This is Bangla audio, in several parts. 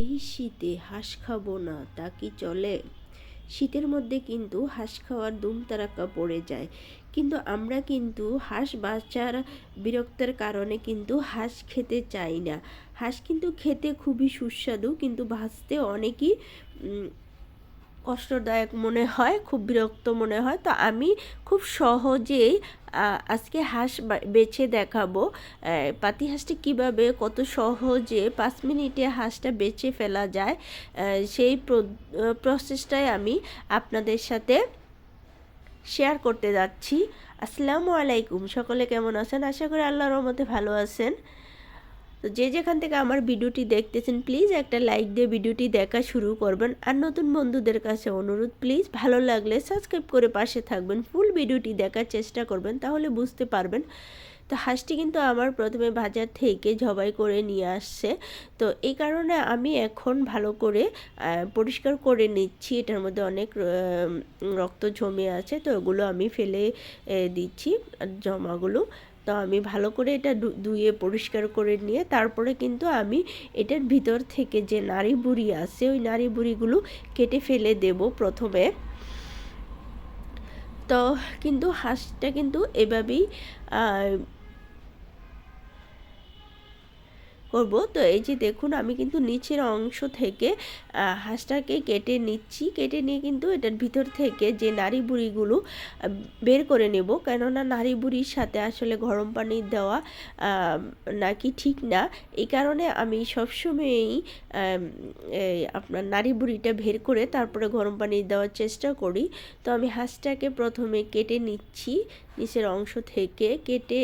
এই শীতে হাঁস খাব না, তা কি চলে? শীতের মধ্যে কিন্তু হাঁস খাওয়ার দুম তারাক্কা পড়ে যায়। কিন্তু আমরা কিন্তু হাঁস বাচ্চার বিরক্তের কারণে কিন্তু হাঁস খেতে চাই না। হাঁস কিন্তু খেতে খুবই সুস্বাদু, কিন্তু ভাজতে অনেকই কষ্টদায়ক মনে হয়, খুব বিরক্ত মনে হয়। তো আমি খুব সহজেই আজকে হাঁস বেছে দেখাবো। পাতি হাঁসটি কীভাবে, কত সহজে পাঁচ মিনিটে হাঁসটা বেছে ফেলা যায় সেই প্রসেসটাই আমি আপনাদের সাথে শেয়ার করতে যাচ্ছি। আসসালামু আলাইকুম। সকলে কেমন আছেন? আশা করি আল্লাহর রহমতে ভালো আছেন। তো যে যেখান থেকে আমার ভিডিওটি দেখতেছেন প্লিজ একটা লাইক দিয়ে ভিডিওটি দেখা শুরু করবেন। আর নতুন বন্ধুদের কাছে অনুরোধ প্লিজ ভালো লাগলে সাবস্ক্রাইব করে পাশে থাকবেন ফুল ভিডিওটি দেখার চেষ্টা করবেন, তাহলে বুঝতে পারবেন। তো হাঁসটি কিন্তু আমার প্রথমে বাজার থেকে জবাই করে নিয়ে আসছে। তো এই কারণে আমি এখন ভালো করে পরিষ্কার করে নিচ্ছি। এটার মধ্যে অনেক রক্ত জমে আছে, তো ওগুলো আমি ফেলে দিচ্ছি, জমাগুলো। তো আমি ভালো করে এটা ধুয়ে পরিষ্কার করে নিয়ে তারপরে কিন্তু আমি এটার ভিতর থেকে যে নাড়ি বুড়ি আছে, ওই নাড়ি বুড়িগুলো কেটে ফেলে দেব প্রথমে। তো কিন্তু হাঁসটা কিন্তু এভাবেই করব। তো এই যে দেখুন, আমি কিন্তু নিচের অংশ থেকে হাঁসটাকে কেটে নিচ্ছি। কেটে নিয়ে কিন্তু এটার ভিতর থেকে যে নাড়ি বুড়িগুলো বের করে নেব। কেননা নাড়ি বুড়ির সাথে আসলে গরম পানি দেওয়া নাকি ঠিক না। এই কারণে আমি সবসময়ই আপনার নাড়ি বুড়িটা বের করে তারপরে গরম পানি দেওয়ার চেষ্টা করি। তো আমি হাঁসটাকে প্রথমে কেটে নিচ্ছি। নিচের অংশ থেকে কেটে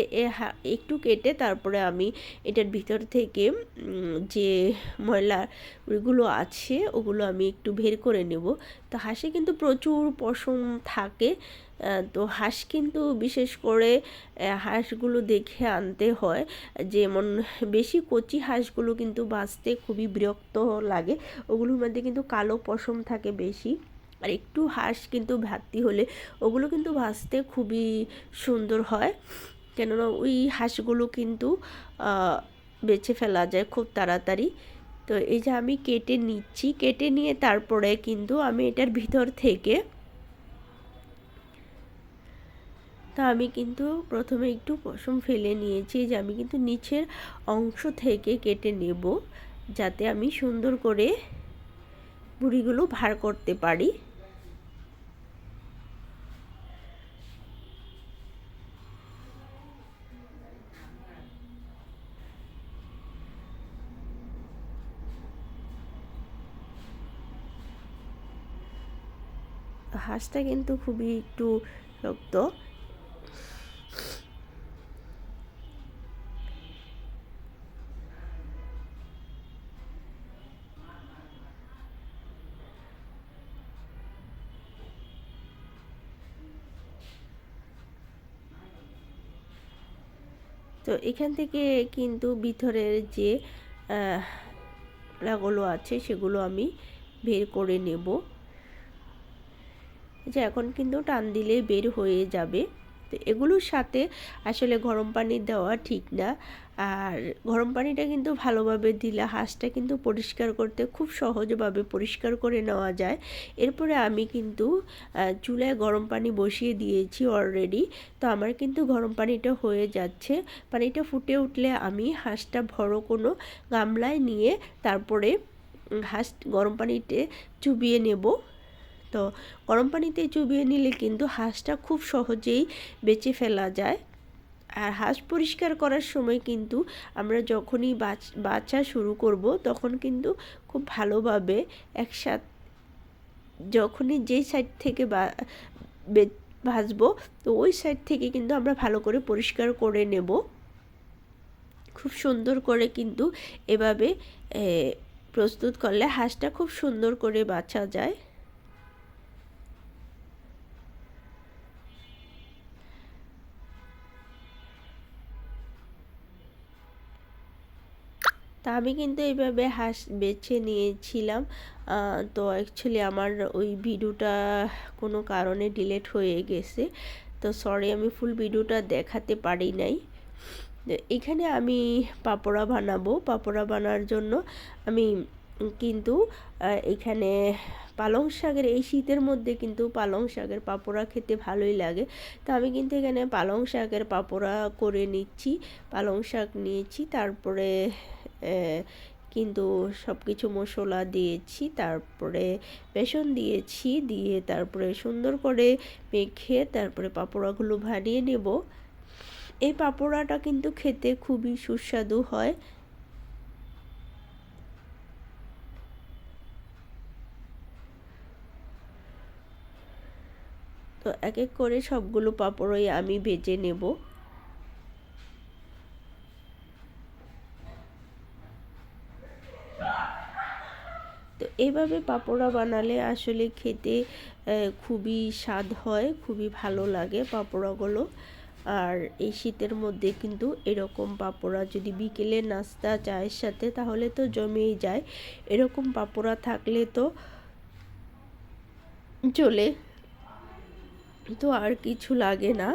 একটু কেটে তারপরে আমি এটার ভিতর থেকে যে ময়লাগুলো আছে ওগুলো আমি একটু বের করে নেব। তো হাঁসে কিন্তু প্রচুর পশম থাকে তো হাঁস কিন্তু বিশেষ করে হাঁসগুলো দেখে আনতে হয়। যেমন বেশি কচি হাঁসগুলো কিন্তু বাঁচতে খুবই বিরক্ত লাগে, ওগুলোর মধ্যে কিন্তু কালো পশম থাকে বেশি। আর একটু হাঁস কিন্তু ভাতি হলে ওগুলো কিন্তু ভাজতে খুবই সুন্দর হয়। কেননা ওই হাঁসগুলো কিন্তু বেছে ফেলা যায় খুব তাড়াতাড়ি। তো এই যে আমি কেটে নিচ্ছি, কেটে নিয়ে তারপরে কিন্তু আমি এটার ভিতর থেকে, তা আমি কিন্তু প্রথমে একটু পশম ফেলে নিয়েছি যে আমি কিন্তু নিচের অংশ থেকে কেটে নেব, যাতে আমি সুন্দর করে বুড়িগুলো ভার করতে পারি। হাঁসটা কিন্তু খুবই একটু শক্ত। তো এখান থেকে কিন্তু ভিতরের যে লাগুলো আছে সেগুলো আমি বের করে নেব। যে এখন কিন্তু টান দিলে বের হয়ে যাবে। তো এগুলোর সাথে আসলে গরম পানি দেওয়া ঠিক না। আর গরম পানিটা কিন্তু ভালোভাবে দিলে হাঁসটা কিন্তু পরিষ্কার করতে খুব সহজভাবে পরিষ্কার করে নেওয়া যায়। এরপরে আমি কিন্তু চুলায় গরম পানি বসিয়ে দিয়েছি অলরেডি তো আমার কিন্তু গরম পানিটা হয়ে যাচ্ছে। পানিটা ফুটে উঠলে আমি হাঁসটা ভরো কোনো গামলায় নিয়ে তারপরে হাঁস গরম পানিতে চুবিয়ে নেব। তো গরম পানিতে চুবিয়ে নিলে কিন্তু হাঁসটা খুব সহজেই বেঁচে ফেলা যায়। আর হাঁস পরিষ্কার করার সময় কিন্তু আমরা যখনই বাচ্চা শুরু করব তখন কিন্তু খুব ভালোভাবে একসাথ যখনই যেই সাইড থেকে ভাজবো তো ওই সাইড থেকে কিন্তু আমরা ভালো করে পরিষ্কার করে নেব। খুব সুন্দর করে কিন্তু এভাবে প্রস্তুত করলে হাঁসটা খুব সুন্দর করে বাছা যায়। তা আমি কিন্তু এইভাবে হাঁস, বেছে নিয়েছিলাম। তো অ্যাকচুয়ালি আমার ওই ভিডিওটা কোনো কারণে ডিলেট হয়ে গেছে। তো সরি আমি ফুল ভিডিওটা দেখাতে পারি নাই। এখানে আমি পাপড়া বানাবো। পাপড়া বানার জন্য আমি কিন্তু এখানে পালং শাকের, এই শীতের মধ্যে কিন্তু পালং শাকের পাপোড়া খেতে ভালোই লাগে। তো আমি কিন্তু এখানে পালং শাকের পাপোড়া করে নিচ্ছি, পালং শাক নিয়েছি, তারপরে কিন্তু সব কিছু মশলা দিয়েছি, তারপরে বেসন দিয়েছি, দিয়ে তারপরে সুন্দর করে মেখে তারপরে পাপোড়াগুলো বানিয়ে নেব। এই পাপোড়াটা কিন্তু খেতে খুবই সুস্বাদু হয়। তো এক এক করে সবগুলো পাপড়ই আমি ভেজে নেব। তো এভাবে পাপোড়া বানালে আসলে খেতে খুবই স্বাদ হয়, খুবই ভালো লাগে পাপোড়াগুলো। আর এই শীতের মধ্যে কিন্তু এরকম পাপোড়া যদি বিকেলে নাস্তা চায়ের সাথে তাহলে তো জমেই যায়। এরকম পাপোড়া থাকলে তো চলে। তো আর কিছু লাগে না।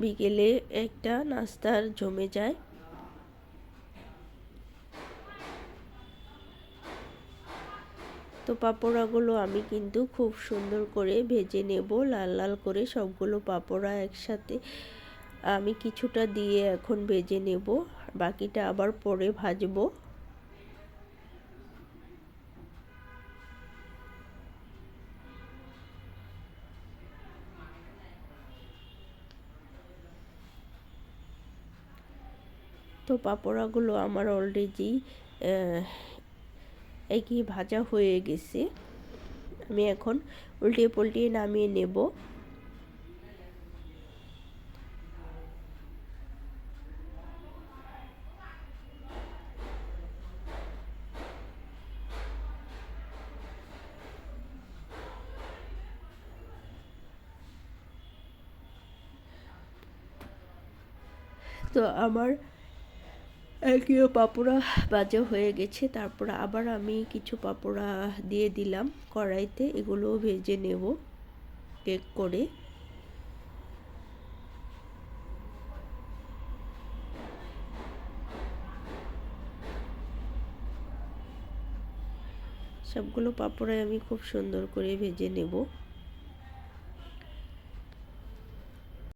বিকেলে একটা নাস্তার জমে যায়। তো পাপোড়াগুলো আমি কিন্তু খুব সুন্দর করে ভেজে নেব, লাল লাল করে সবগুলো পাপোড়া একসাথে আমি কিছুটা দিয়ে এখন ভেজে নেব, বাকিটা আবার পরে ভাজবো। তো পাপোড়াগুলো আমার অলরেডি একই ভাজা হয়ে গেছে। আমি এখন উল্টিয়ে পাল্টিয়ে নামিয়ে নেব। তো আমার একইও পাপোড়া ভাজা হয়ে গেছে। তারপর আবার আমি কিছু পাপোড়া দিয়ে দিলাম কড়াইতে এগুলোও ভেজে নেব কেক করে। সবগুলো পাপড়াই আমি খুব সুন্দর করে ভেজে নেব।